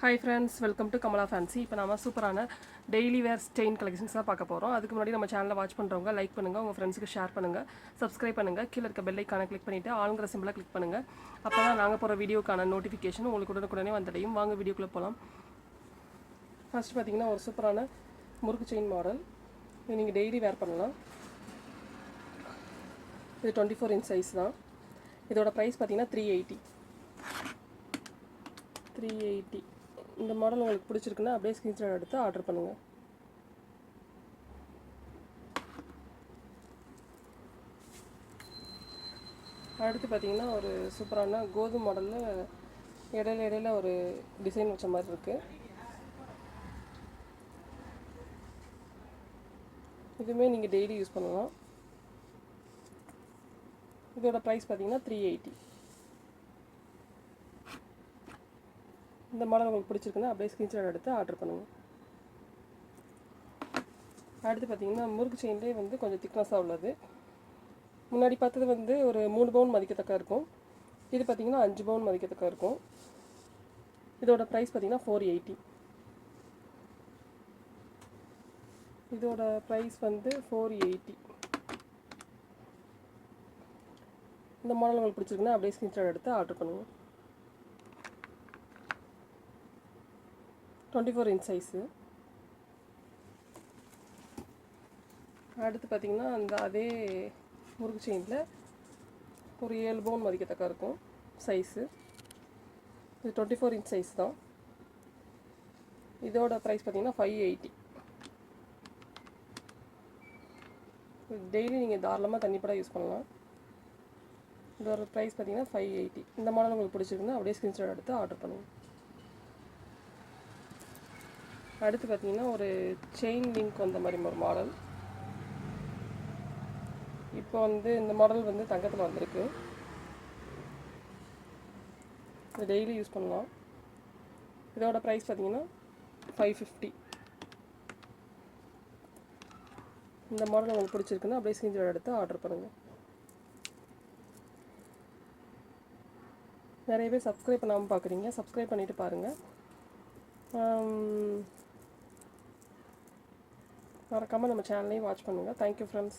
Hi friends welcome to Kamala Fancy இப்போ நம்ம சூப்பரான டெய்லி வேர் ஸ்டெயின் கலெக்ஷன்ஸ் தான் பார்க்க போகிறோம் அதுக்கு முன்னாடி நம்ம சேனலை வாட்ச் பண்ணுறவங்க லைக் பண்ணுங்கள் உங்கள் ஃப்ரெண்ட்ஸுக்கு ஷேர் பண்ணுங்கள் சப்ஸ்கிரைப் பண்ணுங்கள் கீழே இருக்க பெல் ஐக்கானை கிளிக் பண்ணிவிட்டு ஆளுங்கிற சிம்பிளாக கிளிக் பண்ணுங்கள் அப்போ தான் நாங்கள் போகிற வீடியோக்கான நோட்டிஃபிகேஷன் உங்களுக்கு உடனுக்குடனே வந்தடையும். வாங்க வீடியோக்குள்ளே போகலாம் ஃபர்ஸ்ட் பார்த்தீங்கன்னா ஒரு சூப்பரான முறுக்கு செயின் மாடல் இது நீங்கள் டெய்லி வேர் பண்ணலாம். இது டுவெண்ட்டி ஃபோர் இன்ச் சைஸ் தான். இதோட ப்ரைஸ் பார்த்தீங்கன்னா த்ரீ எயிட்டி த்ரீ எயிட்டி இந்த மாடல் உங்களுக்கு பிடிச்சிருக்குன்னா அப்படியே ஸ்க்ரீன்ஷாட் எடுத்து ஆர்டர் பண்ணுங்கள் அடுத்து பார்த்தீங்கன்னா ஒரு சூப்பரான கோதுமை மாடலில் இடையில இடையில ஒரு டிசைன் வச்ச மாதிரி இருக்குது இதுவுமே நீங்கள் டெய்லி யூஸ் பண்ணலாம். இதோட ப்ரைஸ் பார்த்தீங்கன்னா த்ரீ எயிட்டி இந்த மாடல் உங்களுக்கு பிடிச்சிருக்குன்னா அப்படியே ஸ்க்ரீன்ஷாட் எடுத்து ஆர்டர் பண்ணுங்கள் அடுத்து பார்த்தீங்கன்னா முறுக்கு செயின்லேயே வந்து கொஞ்சம் திக்னஸாக உள்ளது. முன்னாடி பார்த்தது வந்து ஒரு மூணு பவுன் மதிக்கத்தக்க இருக்கும். இது பார்த்தீங்கன்னா அஞ்சு பவுன் மதிக்கத்தக்க இருக்கும். இதோட ப்ரைஸ் பார்த்தீங்கன்னா ஃபோர் எயிட்டி இதோட ப்ரைஸ் வந்து ஃபோர் எயிட்டி இந்த மாடல் உங்களுக்கு பிடிச்சிருக்குன்னா அப்படியே ஸ்க்ரீன்ஷாட் எடுத்து ஆர்டர் பண்ணுங்கள் டுவெண்ட்டி ஃபோர் இன்ச் சைஸு அடுத்து பார்த்தீங்கன்னா அந்த அதே முறுக்கு செயினில் ஒரு ஏழு பவுன் மதிக்கத்தக்க இருக்கும் சைஸு இது டுவெண்ட்டி ஃபோர் இன்ச் சைஸ் தான். இதோட ப்ரைஸ் பார்த்தீங்கன்னா ஃபைவ் எயிட்டி டெய்லி நீங்கள் தாராளமாக தண்ணிப்பட யூஸ் பண்ணலாம். இதோட ப்ரைஸ் பார்த்தீங்கன்னா ஃபைவ் எயிட்டி இந்த மாடல் உங்களுக்கு பிடிச்சிருக்குன்னா அப்படியே ஸ்க்ரீன்ஷாட் எடுத்து ஆர்டர் பண்ணுங்கள் அடுத்து பார்த்தீங்கன்னா ஒரு செயின் லிங்க் வந்த மாதிரி ஒரு மாடல் இப்போ வந்து இந்த மாடல் வந்து தங்கத்தில் வந்திருக்கு. இது டெய்லி யூஸ் பண்ணலாம். இதோட ப்ரைஸ் பார்த்தீங்கன்னா ஃபைவ் ஃபிஃப்டி இந்த மாடல் உங்களுக்கு பிடிச்சிருக்குன்னா அப்படியே ஸ்க்ரீன்ஷாட் எடுத்து ஆர்டர் பண்ணுங்கள் நிறைய பேர் சப்ஸ்கிரைப் பண்ணாமல் பார்க்குறீங்க சப்ஸ்கிரைப் பண்ணிவிட்டு பாருங்கள் மறக்காமல் நம்ம சேனலையும் வாட்ச் பண்ணுங்கள் தேங்க்யூ ஃப்ரெண்ட்ஸ்